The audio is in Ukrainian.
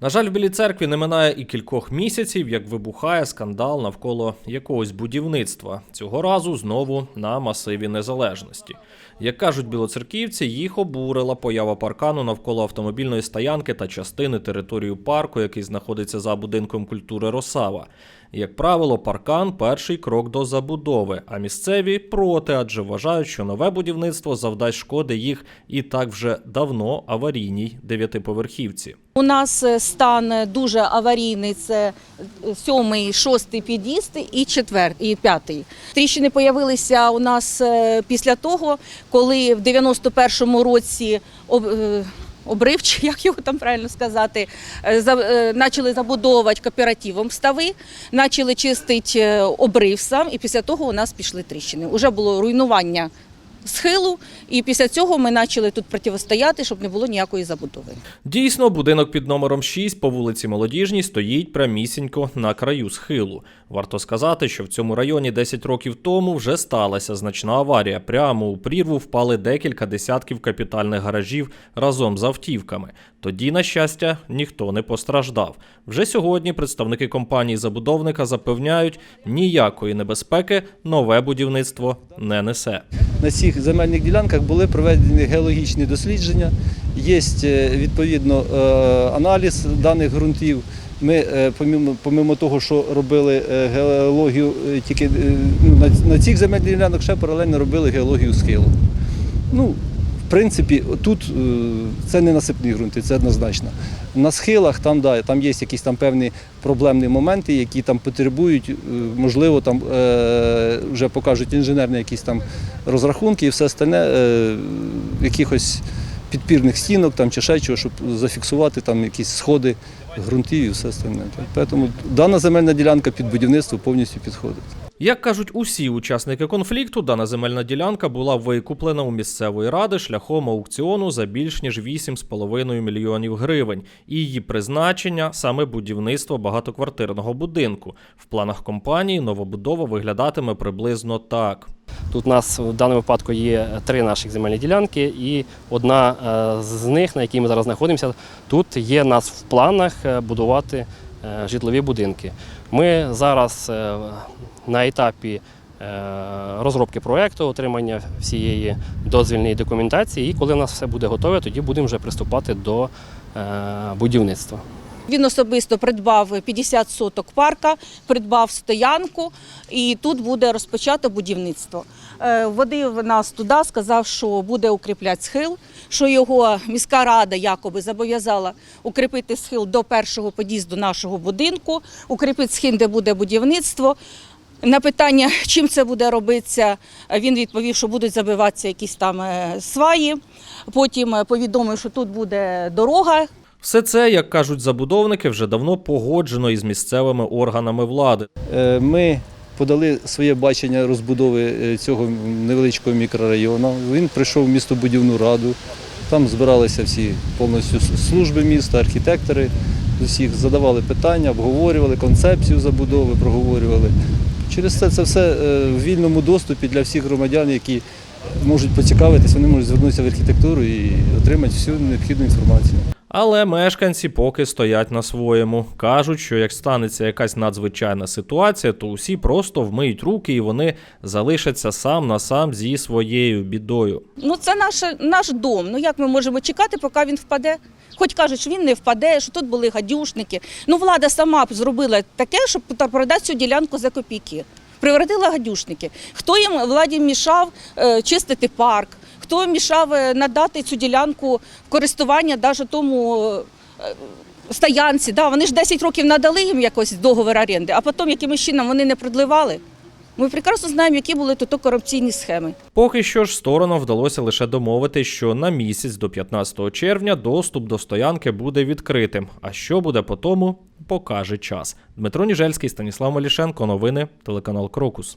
На жаль, в Білій церкві не минає і кількох місяців, як вибухає скандал навколо якогось будівництва. Цього разу знову на масиві незалежності. Як кажуть білоцерківці, їх обурила поява паркану навколо автомобільної стоянки та частини території парку, який знаходиться за будинком культури Росава. Як правило, паркан перший крок до забудови, а місцеві проти, адже вважають, що нове будівництво завдасть шкоди їх і так вже давно аварійній дев'ятиповерхівці. У нас е, стан дуже аварійний. Це е, сьомий, шостий під'їзд і четвертий, і п'ятий. Тріщини появилися у нас е, після того, коли в 91-му році об- обрив, чи як його там правильно сказати, почали забудовувати кооперативом стави, почали чистити обрив сам, і після того у нас пішли тріщини. Уже було руйнування схилу, і після цього ми почали тут протистояти, щоб не було ніякої забудови. Дійсно, будинок під номером 6 по вулиці Молодіжній стоїть прямісінько на краю схилу. Варто сказати, що в цьому районі 10 років тому вже сталася значна аварія. Прямо у прірву впали декілька десятків капітальних гаражів разом з автівками. Тоді, на щастя, ніхто не постраждав. Вже сьогодні представники компанії забудовника запевняють, ніякої небезпеки нове будівництво не несе. На цих земельних ділянках були проведені геологічні дослідження. Є е, відповідно е, аналіз даних ґрунтів. Ми, е, помимо, помимо того, що робили геологію тільки ну, на, цих земельних ділянках, ще паралельно робили геологію схилу. Ну, в принципі, тут е, це не насипні ґрунти, це однозначно. На схилах там, да, там є якісь там певні проблемні моменти, які там потребують, е, можливо, там е, вже покажуть інженерні якісь там розрахунки і все остальне, е, якихось підпірних стінок там, чи ще чого, щоб зафіксувати там якісь сходи ґрунтів і все остальне. Тому дана земельна ділянка під будівництво повністю підходить. Як кажуть усі учасники конфлікту, дана земельна ділянка була викуплена у місцевої ради шляхом аукціону за більш ніж 8,5 мільйонів гривень. І її призначення саме будівництво багатоквартирного будинку. В планах компанії новобудова виглядатиме приблизно так. Тут у нас в даному випадку є три наших земельні ділянки, і одна е, з них, на якій ми зараз знаходимося, тут є нас в планах е, будувати житлові будинки. Ми зараз е, на етапі е, розробки проєкту, отримання всієї дозвільної документації, і коли у нас все буде готове, тоді будемо вже приступати до е, будівництва. Він особисто придбав 50 соток парка, придбав стоянку, і тут буде розпочато будівництво. Е, Водив нас туди, сказав, що буде укріпляти схил, що його міська рада якоби зобов'язала укріпити схил до першого під'їзду нашого будинку, укріпити схил, де буде будівництво. На питання, чим це буде робитися, він відповів, що будуть забиватися якісь там е, сваї. Потім е, повідомив, що тут буде дорога, Все це, як кажуть забудовники, вже давно погоджено із місцевими органами влади. Е, Ми подали своє бачення розбудови е, цього невеличкого мікрорайону. Він прийшов в містобудівну раду. Там збиралися всі повністю служби міста, архітектори з усіх задавали питання, обговорювали концепцію забудови, проговорювали. Через це це все е, в вільному доступі для всіх громадян, які можуть поцікавитись, вони можуть звернутися в архітектуру і отримати всю необхідну інформацію. Але мешканці поки стоять на своєму. Кажуть, що як станеться якась надзвичайна ситуація, то усі просто вмиють руки і вони залишаться сам на сам зі своєю бідою. Ну, це наш, наш дом. Ну як ми можемо чекати, поки він впаде? Хоч кажуть, що він не впаде, що тут були гадюшники. Ну, влада сама зробила таке, щоб продати цю ділянку за копійки. Превратила гадюшники. Хто їм владі мішав е, чистити парк? Хто мішав е, надати цю ділянку користування навіть тому е, стоянці? Да, вони ж 10 років надали їм якось договір оренди, а потім якимось чином вони не продливали. Ми прекрасно знаємо, які були тут корупційні схеми. Поки що ж сторонам вдалося лише домовити, що на місяць до 15 червня доступ до стоянки буде відкритим. А що буде по тому, покаже час. Дмитро Ніжельський, Станіслав Малішенко. Новини телеканал Крокус.